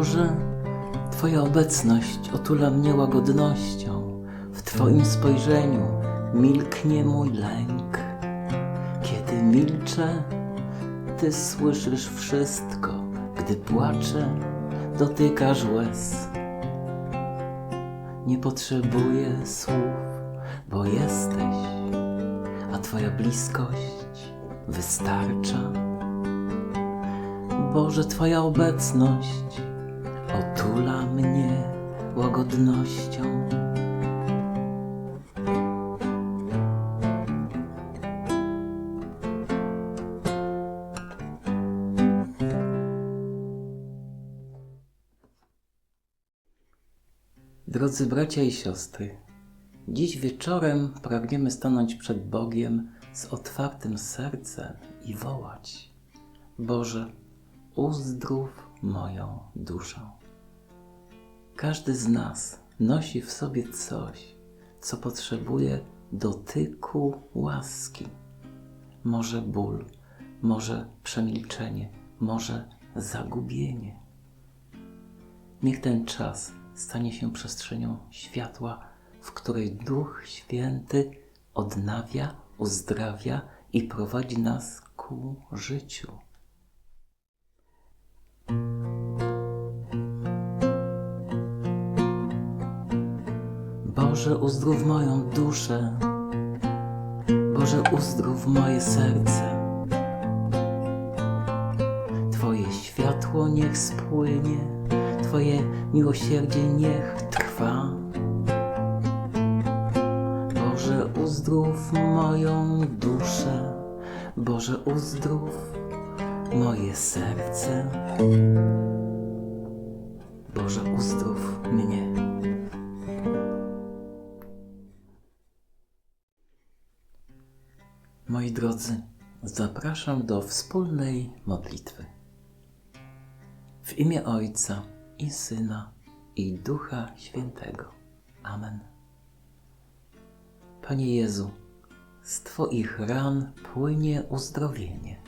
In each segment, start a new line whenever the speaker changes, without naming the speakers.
Boże, Twoja obecność otula mnie łagodnością. W Twoim spojrzeniu milknie mój lęk. Kiedy milczę, Ty słyszysz wszystko. Gdy płaczę, dotykasz łez. Nie potrzebuję słów, bo jesteś, a Twoja bliskość wystarcza. Boże, Twoja obecność otula mnie łagodnością. Drodzy bracia i siostry, dziś wieczorem pragniemy stanąć przed Bogiem z otwartym sercem i wołać: Boże, uzdrów moją duszę. Każdy z nas nosi w sobie coś, co potrzebuje dotyku łaski. Może ból, może przemilczenie, może zagubienie. Niech ten czas stanie się przestrzenią światła, w której Duch Święty odnawia, uzdrawia i prowadzi nas ku życiu. Boże, uzdrów moją duszę. Boże, uzdrów moje serce. Twoje światło niech spłynie, Twoje miłosierdzie niech trwa. Boże, uzdrów moją duszę. Boże, uzdrów moje serce. Boże, uzdrów mnie. Drodzy, zapraszam do wspólnej modlitwy. W imię Ojca i Syna i Ducha Świętego. Amen. Panie Jezu, z Twoich ran płynie uzdrowienie.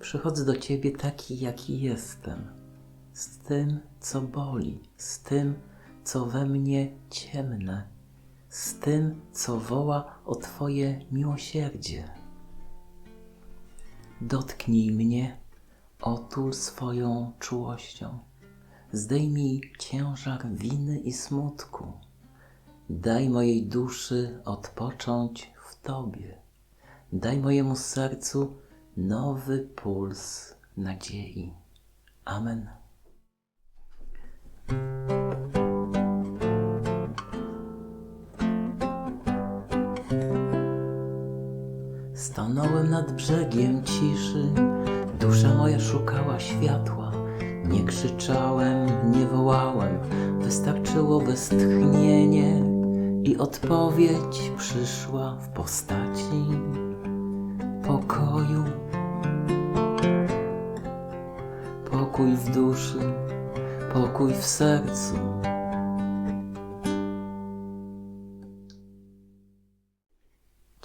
Przychodzę do Ciebie taki, jaki jestem, z tym, co boli, z tym, co we mnie ciemne, z tym, co woła o Twoje miłosierdzie. Dotknij mnie, otul swoją czułością. Zdejmij ciężar winy i smutku. Daj mojej duszy odpocząć w Tobie. Daj mojemu sercu nowy puls nadziei. Amen. Stanąłem nad brzegiem ciszy, dusza moja szukała światła. Nie krzyczałem, nie wołałem, wystarczyło westchnienie i odpowiedź przyszła w postaci pokoju. Pokój w duszy, pokój w sercu.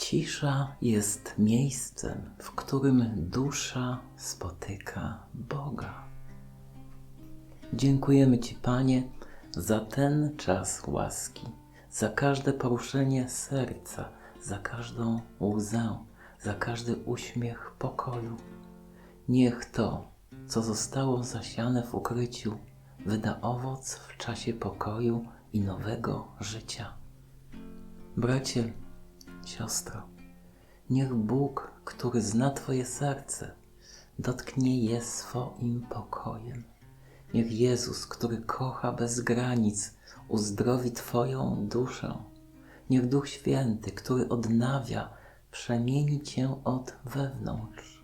Cisza jest miejscem, w którym dusza spotyka Boga. Dziękujemy Ci, Panie, za ten czas łaski, za każde poruszenie serca, za każdą łzę, za każdy uśmiech pokoju. Niech to, co zostało zasiane w ukryciu, wyda owoc w czasie pokoju i nowego życia. Bracie, siostro, niech Bóg, który zna Twoje serce, dotknie je swoim pokojem. Niech Jezus, który kocha bez granic, uzdrowi Twoją duszę. Niech Duch Święty, który odnawia, przemieni Cię od wewnątrz.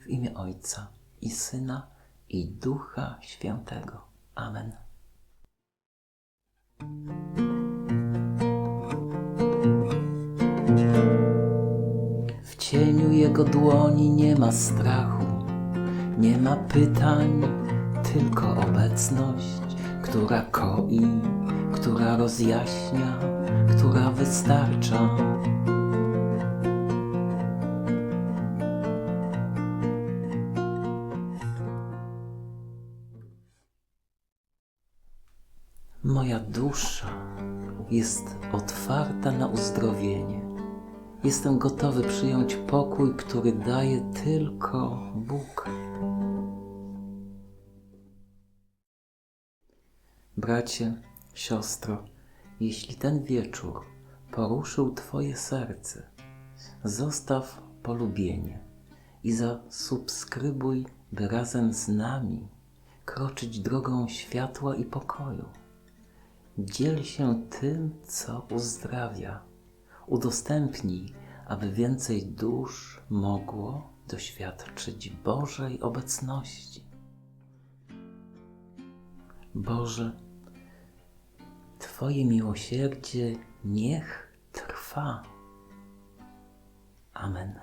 W imię Ojca i Syna i Ducha Świętego. Amen. Jego dłoni nie ma strachu, nie ma pytań, tylko obecność, która koi, która rozjaśnia, która wystarcza. dusza jest otwarta na uzdrowienie. Jestem gotowy przyjąć pokój, który daje tylko Bóg. Bracie, siostro, jeśli ten wieczór poruszył Twoje serce, zostaw polubienie i zasubskrybuj, by razem z nami kroczyć drogą światła i pokoju. Dziel się tym, co uzdrawia. Udostępnij, aby więcej dusz mogło doświadczyć Bożej obecności. Boże, Twoje miłosierdzie niech trwa. Amen.